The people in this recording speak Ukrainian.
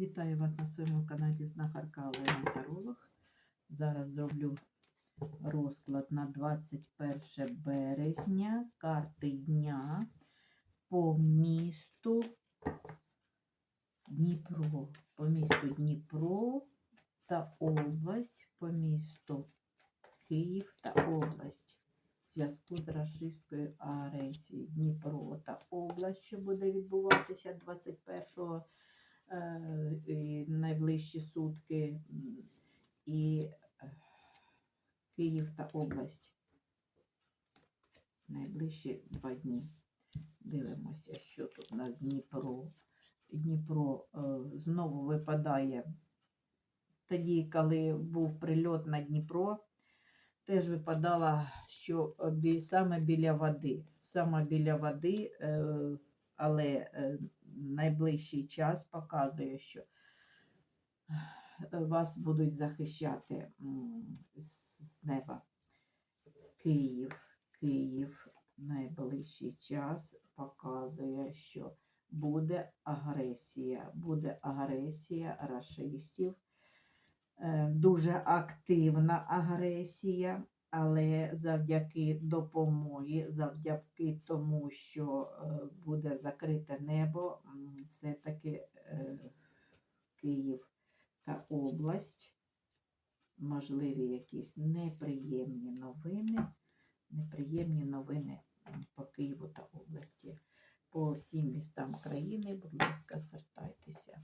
Вітаю вас на своєму каналі Знахарка Олена Таролог. Зараз зроблю розклад на 21 березня, карти дня по місту Дніпро. По місту Дніпро та область, по місту Київ та область. В зв'язку з рашистською агресією Дніпро та область, що буде відбуватися 21 е, і найближчі сутки, і е, Київ та область. Найближчі два дні. Дивимося, що тут у нас Дніпро. Дніпро е, знову випадає тоді, коли був прильот на Дніпро, теж випадало, що е, саме біля води. Саме біля води, е, але е, найближчий час показує, що е, вас будуть захищати з неба. Київ, Київ, найближчий час показує, що буде агресія, буде агресія рашистів, е, дуже активна агресія, але завдяки допомогі, завдяки тому, що е, буде закрите небо, все-таки е, Київ та область, можливі якісь неприємні новини, неприємні новини по Києву та області. По всім містам країни, будь ласка, звертайтеся.